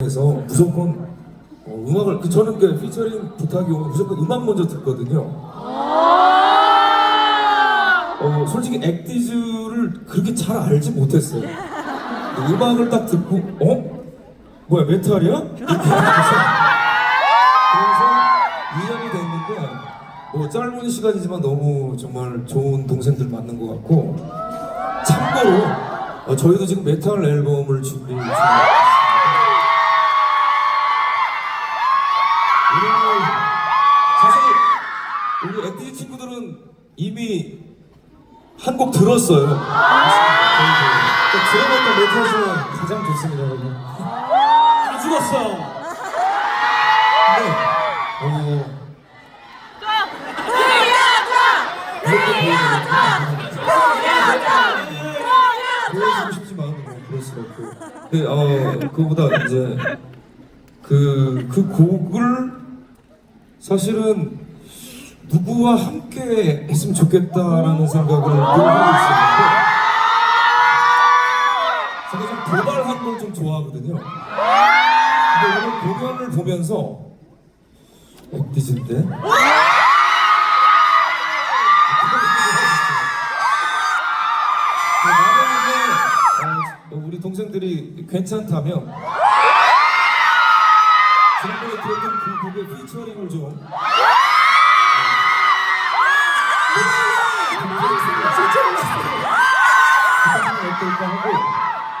그래서 무조건 어, 음악을 그 저는 그 피처링 부탁이 오면 무조건 음악 먼저 듣거든요. 어, 솔직히 액디즈를 그렇게 잘 알지 못했어요. 음악을 딱 듣고 어? 뭐야 메탈이야? 이렇게 해서 그래서 이해이 됐는데 뭐 짧은 시간이지만 너무 정말 좋은 동생들 만난 것 같고 참고로 어, 저희도 지금 메탈 앨범을 준비 중입니다. 이미 한 곡 들었어요. 저희도. 들어봤던 메탈 중에 가장 좋습니다, 여러분. 다 죽었어. 근데 어, 보여주고 싶지만 뭐 그럴 수가 없고. 근데 어 그거보다 이제 그 그 곡을 사실은 누구와 함께 했으면 좋겠다라는 생각을 늘 하고 있었는데 제가 좀 도발한 걸 좀 좋아하거든요. 근데 오늘 공연을 보면서 액디즈인데 만약에 어, 우리 동생들이 괜찮다면 지난번에 들었던 그 곡의 피처링을 좀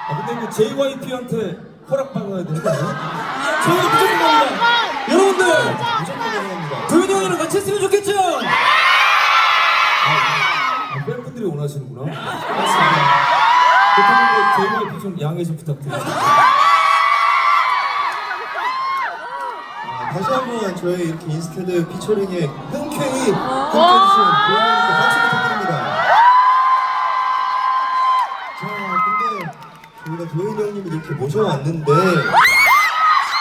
아 JYP한테 허락받아야 되는 거? 저희도 무조건 갑니다. 여러분들, 도현이 형이랑 같이 했으면 좋겠죠? 아, 팬분들이 원하시는구나. 그렇다면 JYP 좀 양해 좀 부탁드립니다. 저희 이렇게 인스테드 피처링에 흔쾌히 함께해주신 고객님께 박수 부탁드립니다. 자, 근데 저희가 도현이 형님을 이렇게 모셔왔는데